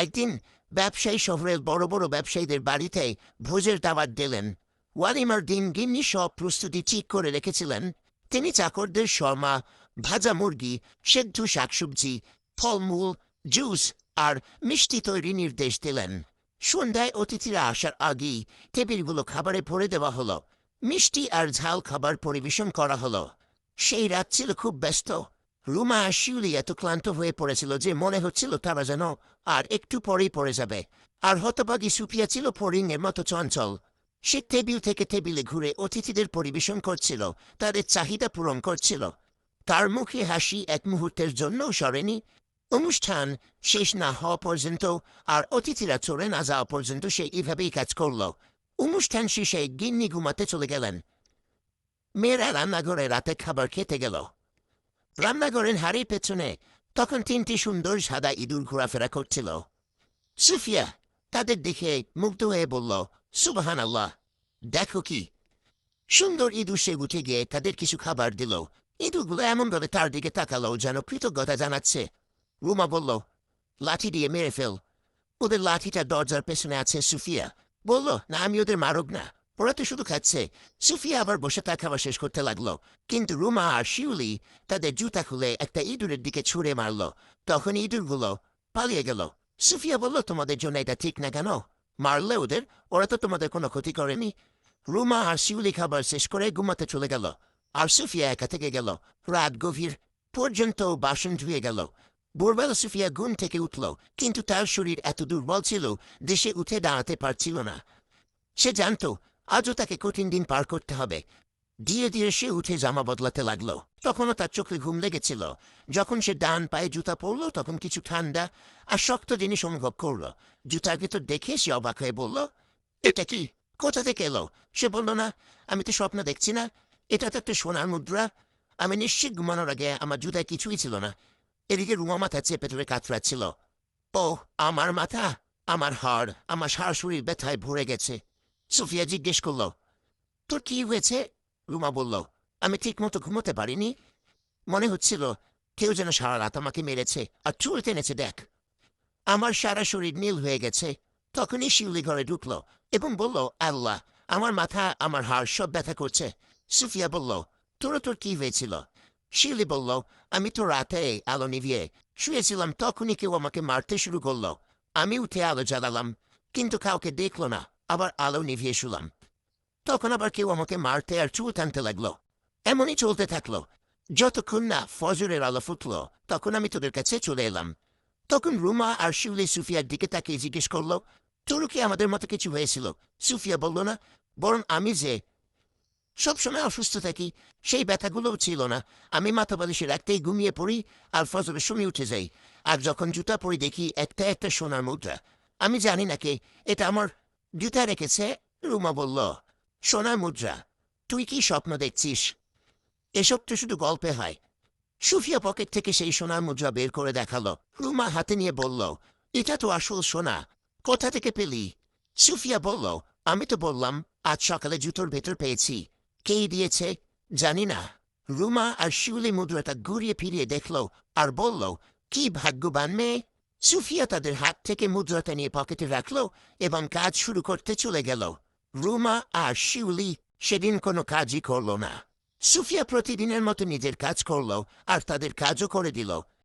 একদিন ব্যবসায়ী শহরের বড় বড় ব্যবসায়ীদের বাড়িতে ভোজের দাওয়াত দিলেন। ওয়ালিমার দিন গিন্নি সব প্রস্তুতি ঠিক করে রেখেছিলেন। তিনি চাকরদের শর্মা, ভাজা মুরগি, সেদ্ধ শাকসবজি, ফলমূল, জুস আর মিষ্টি তৈরি নির্দেশ দিলেন। সন্ধ্যায় অতিথিরা আসার আগেই টেবিলগুলো খাবারে ভরে দেওয়া হলো। মিষ্টি আর ঝাল খাবার পরিবেশন করা হলো। সেই রাত ছিল খুব ব্যস্ত। রুমা আর শিউলি এত ক্লান্ত হয়ে পড়েছিল যে মনে হচ্ছিল তারা যেন আর একটু পরেই পড়ে যাবে আর হতবাগী সুপিয়া ছিল ফরিং এর মতো চঞ্চল সে টেবিল থেকে টেবিলে ঘুরে অতিথিদের পরিবেশন করছিল তাদের চাহিদা পূরণ করছিল তার মুখে হাসি এক মুহূর্তের জন্যও সরেনি অনুষ্ঠান শেষ না হওয়া পর্যন্ত আর অতিথিরা চলে না যাওয়া পর্যন্ত সে এভাবেই কাজ করল অনুষ্ঠান শেষে গিন্নি ঘুমাতে চলে গেলেন মেয়েরা রান্নাঘরে রাতে খাবার খেতে গেল রান্নাঘরের হাড়ির পেছনে। তখন তিনটি সুন্দর সাদা ইঁদুর ঘোরাফেরা করছিল। সুফিয়া তাদের দেখে মুগ্ধ হয়ে বলল সুবাহান আল্লাহ দেখো কি। সুন্দর ইঁদুর সে উঠে গিয়ে তাদের কিছু খাবার দিল। ইঁদুরগুলো এমনভাবে তার দিকে তাকালো যেন কৃতজ্ঞতা জানাচ্ছে। রুমা বলল, লাঠি দিয়ে মেরে ফেল। ওদের লাঠিটা দরজার পেছনে আছে, সুফিয়া। বলল, না, আমি ওদের মারব না। ওরা তো শুধু খাচ্ছে। সুফিয়া আবার বসে তার খাবার শেষ করতে লাগল। কিন্তু রুমা আর শিউলি তাদের জুতা খুলে একটা ইঁদুরের দিকে ছুঁড়ে মারলো। তখন ইঁদুরগুলো পালিয়ে গেল। সুফিয়া বলল, তোমাদের জন্য এটা ঠিক না কেন? মারলে ওদের, ওরা তো তোমাদের কোনো ক্ষতি করেনি। রুমা আর শিউলি খাবার শেষ করে ঘুমাতে চলে গেল। আর সুফিয়া একা থেকে গেল। রাত গভীর পর্যন্ত বাসন ধুয়ে গেল। ভোরবেলা সুফিয়া ঘুম থেকে উঠল, কিন্তু তার শরীর এত দুর্বল ছিল, দেশে উঠে দাঁড়াতে পারছিল না। সে জানত আজও তাকে কঠিন দিন পার করতে হবে। ধীরে ধীরে সে উঠে জামা বদলাতে লাগল। তখনও তার চোখে ঘুম লেগেছিল। যখন সে ডান পায়ে জুতা পরল, তখন কিছু ঠান্ডা আর শক্ত জিনিস অনুভব করল। জুতার ভেতর দেখে সে অবাক হয়ে বলল, এটা কি? কোথা থেকে এলো? সে বলল, না, আমি তো স্বপ্ন দেখছি না। এটা তো একটা সোনার মুদ্রা। আমি নিশ্চিত ঘুমানোর আগে আমার জুতায় কিছুই ছিল না। এদিকে রুমা মাথা চেপে ধরে কাতরাচ্ছিল। ও আমার মাথা, আমার হাড়, আমার শরীর ব্যথায় ভরে গেছে। সুফিয়া জিজ্ঞেস করল, তোর কি হয়েছে? রুমা বলল, আমি ঠিকমতো ঘুমোতে পারিনি। মনে হচ্ছিল কেউ যেন সারা রাত আমাকে মেরেছে, আর চুল টেনেছে, দেখ। আমার সারা শরীর নীল হয়ে গেছে। তখনই শিউলি ঘরে ঢুকলো এবং বলল, আল্লাহ, আমার মাথা, আমার হাড় সব ব্যথা করছে। সুফিয়া বলল তোর তোর কি হয়েছিল? শিউলি বলল, আমি তো রাতে আলো নিভিয়ে শুয়েছিলাম, তখনই কেউ আমাকে মারতে শুরু করল। আমি উঠে আলো জ্বালালাম, কিন্তু কাউকে দেখল না। আবার আলো নিভিয়ে শুলাম। তখন আবার কেউ আমাকে মারতে আর চুল টানতে লাগল। এমনই চলতে থাকল। যতক্ষণ না ফজরের আলো ফুটলো, তখন আমি তোদের কাছে চলে এলাম। তখন রুমা আর শিউলি সুফিয়ার দিকে তাকে জিজ্ঞেস করল, তোরও কি আমাদের মতো কিছু হয়েছিল? সুফিয়া বলল, না, বরং আমি যে সবসময় অসুস্থ থাকি, সেই ব্যথাগুলোও ছিল না। আমি মাথা বালিশে রাখতেই ঘুমিয়ে পড়ি আর ফজরের সময় উঠে যাই। আর যখন জুতা পরি দেখি একটা একটা সোনার মুদ্রা। আমি জানি না কে, এটা আমার জুতা রেখেছে রুমা বলল সোনার মুদ্রা তুই কি স্বপ্ন দেখছিস এসব তো শুধু গল্পে হয় সুফিয়া পকেট থেকে সেই সোনার মুদ্রা বের করে দেখাল রুমা হাতে নিয়ে বলল এটা তো আসল সোনা কোথা থেকে পেলি সুফিয়া বলল আমি তো বললাম আজ সকালে জুতোর ভেতর পেয়েছি কে দিয়েছে জানি না রুমা আর শিউলি মুদ্রাটা ঘুরিয়ে ফিরিয়ে দেখল আর বলল কি ভাগ্যবান মেয়ে সুফিয়া তাদের হাত থেকে মুদ্রাটা নিয়ে পকেটে রাখল এবং কাজ শুরু করতে চলে গেল রুমা আর শিউলি সেদিন কোনো কাজই করল না সুফিয়া প্রতিদিনের মতো নিজের কাজ করল আর তাদের কাজও করে দিল